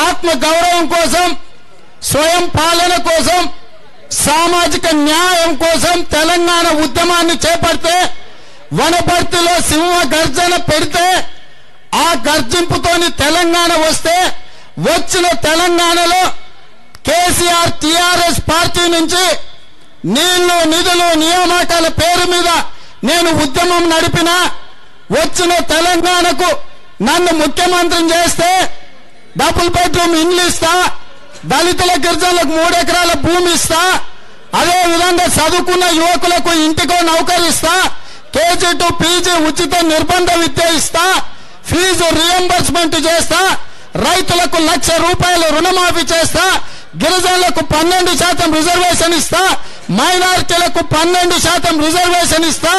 ఆత్మ గౌరవం కోసం స్వయం పాలన కోసం సామాజిక న్యాయం కోసం తెలంగాణ ఉద్యమాన్ని చేపడితే వనపర్తిలో సింహ గర్జన పెడితే ఆ గర్జింపుతోని తెలంగాణ వస్తే వచ్చిన తెలంగాణలో కేసీఆర్ టిఆర్ఎస్ పార్టీ నుంచి నీళ్ళు నిధులు నియామకాల పేరు మీద నేను ఉద్యమం నడిపినా వచ్చిన తెలంగాణకు నన్ను ముఖ్యమంత్రిని చేస్తే డబుల్ బెడ్రూమ్ ఇండ్లు ఇస్తా దళితుల గిరిజనులకు మూడు ఎకరాల భూమి ఇస్తా అదే విధంగా చదువుకున్న యువకులకు ఇంటికో నౌకరిస్తా కేజీ టు పీజీ ఉచిత నిర్బంధ విద్య ఇస్తా ఫీజు రియంబర్స్మెంట్ చేస్తా రైతులకు లక్ష రూపాయలు రుణమాఫీ చేస్తా గిరిజనులకు పన్నెండు శాతం రిజర్వేషన్ ఇస్తా మైనార్టీలకు పన్నెండు శాతం రిజర్వేషన్ ఇస్తా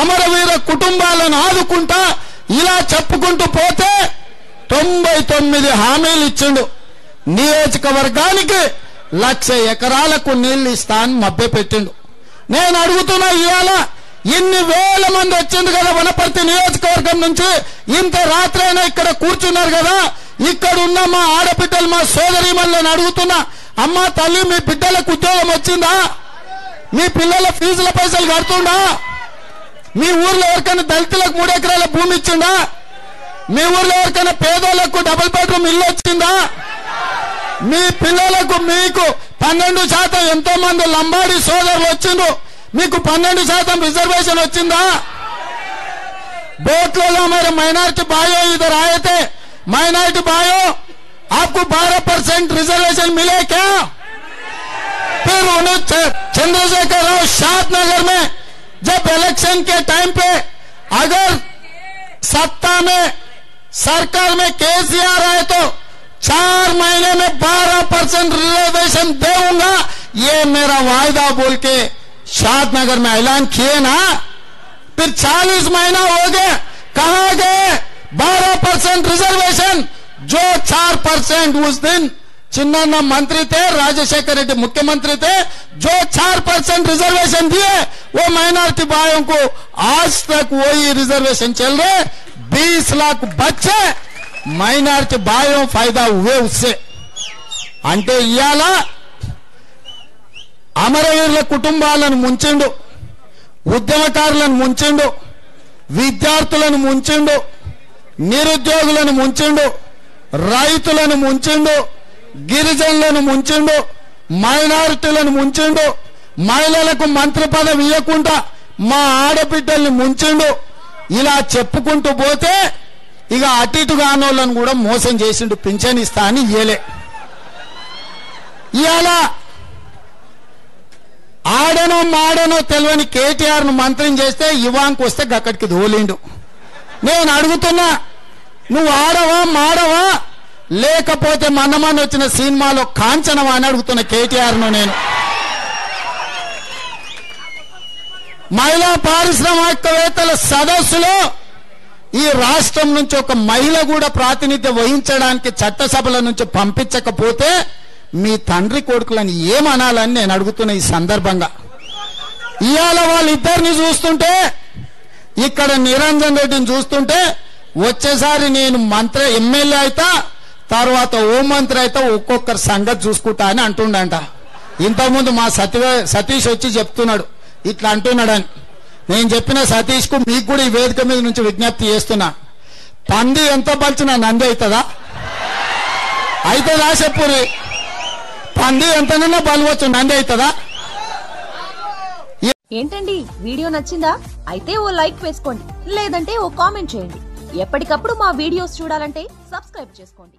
అమరవీర కుటుంబాలను ఆదుకుంటా ఇలా చెప్పుకుంటూ పోతే తొంభై తొమ్మిది హామీలు ఇచ్చిండు. నియోజకవర్గానికి లక్ష ఎకరాలకు నీళ్ళు ఇస్తా అని మభ్యపెట్టిండు నేను అడుగుతున్నా ఇవాళ ఇన్ని వేల మంది వచ్చింది కదా వనపర్తి నియోజకవర్గం నుంచి. ఇంత రాత్రైనా ఇక్కడ కూర్చున్నారు కదా. ఇక్కడ ఉన్న మా ఆడబిడ్డలు మా సోదరిమల్ని అడుగుతున్నా అమ్మ తల్లి మీ బిడ్డలకు ఉద్యోగం వచ్చిందా? మీ పిల్లల ఫీజుల పైసలు కడుతుండా మీ ఊర్లో ఎవరికైనా దళితులకు మూడు ఎకరాల భూమి ఇచ్చిండా మీ ఊర్లో ఎవరికైనా పేదోళ్లకు డబుల్ బెడ్రూమ్ ఇల్లు వచ్చిందా మీ పిల్లలకు మీకు పన్నెండు శాతం ఎంతో మంది లంబాడి సోదరులు వచ్చిండ్రు మీకు పన్నెండు శాతం రిజర్వేషన్ వచ్చిందా बोटलो हमारे माइनॉरिटी भाइयों इधर आए थे माइनॉरिटी भाइयों आपको 12 परसेंट रिजर्वेशन मिले क्या फिर उन्हें च- चंद्रशेखर राव शादनगर में। जब इलेक्शन के टाइम पे अगर सत्ता में, सरकार में केसीआर आए तो चार महीने में 12 परसेंट रिजर्वेशन दूँगा ये मेरा वायदा बोल के शादनगर में ऐलान किए ना। फिर 40 महीना हो गए, कहा गए? 12 परसेंट रिजर्वेशन जो चार परसेंट उस दिन चिन्ना मंत्री थे राजशेखर रेड्डी मुख्यमंत्री थे जो 4 परसेंट रिजर्वेशन दिए वो माइनॉरिटी भाइयों को आज तक वही रिजर्वेशन चल रहे 20 लाख बच्चे माइनॉरिटी भाइयों फायदा हुए उससे అంటే ఇవాళ అమరవీరుల కుటుంబాలను ముంచిండు ఉద్యమకారులను ముంచిండు విద్యార్థులను ముంచిండు నిరుద్యోగులను ముంచిండు రైతులను ముంచిండు గిరిజనులను ముంచిండు మైనారిటీలను ముంచిండు మహిళలకు మంత్రి పదవి ఇవ్వకుండా మా ఆడబిడ్డల్ని ముంచిండు. ఇలా చెప్పుకుంటూ పోతే ఇక అటు ఇటు కానోళ్ళని కూడా మోసం చేసిండు పింఛన్ ఇస్తా అని ఇయ్యలే. ఇవాళ ఆడనో మాడనో తెలియని కేటీఆర్ను మంత్రిని చేస్తే ఇవాంకి వస్తే అక్కడికి దోలిండు నేను అడుగుతున్నా నువ్వు ఆడవా మాడవా? లేకపోతే మనమని వచ్చిన సినిమాలో కాంచనవా అని అడుగుతున్న కేటీఆర్ను నేను. మహిళా పారిశ్రామికవేత్తల సదస్సులో ఈ రాష్ట్రం నుంచి ఒక మహిళ కూడా ప్రాతినిధ్యం వహించడానికి చట్టసభల నుంచి పంపించకపోతే మీ తండ్రి కొడుకులని ఏమనాలని నేను అడుగుతున్న ఈ సందర్భంగా. ఇవాళ వాళ్ళిద్దరిని చూస్తుంటే ఇక్కడ నిరంజన్ రెడ్డిని చూస్తుంటే వచ్చేసారి నేను మంత్రి ఎమ్మెల్యే అయితే తర్వాత హోం మంత్రి అయితే ఒక్కొక్కరి సంగతి చూసుకుంటా అని అంటుండంట. ఇంతకుముందు మా సతీ సతీష్ వచ్చి చెప్తున్నాడు. ఇట్లా అంటున్నాడని. నేను చెప్పిన సతీష్కు మీకు కూడా ఈ వేదిక మీద నుంచి విజ్ఞప్తి చేస్తున్నా. పంది ఎంత పలిచినా నంది అవుతుందా? అవుతుందా చెప్పురి పంది ఎంతనైనా బలవచ్చు నంది అవుతుందా? ఏంటండి వీడియో నచ్చిందా? అయితే ఓ లైక్ వేసుకోండి లేదంటే ఓ కామెంట్ చేయండి. ఎప్పటికప్పుడు మా వీడియోస్ చూడాలంటే సబ్స్క్రైబ్ చేసుకోండి.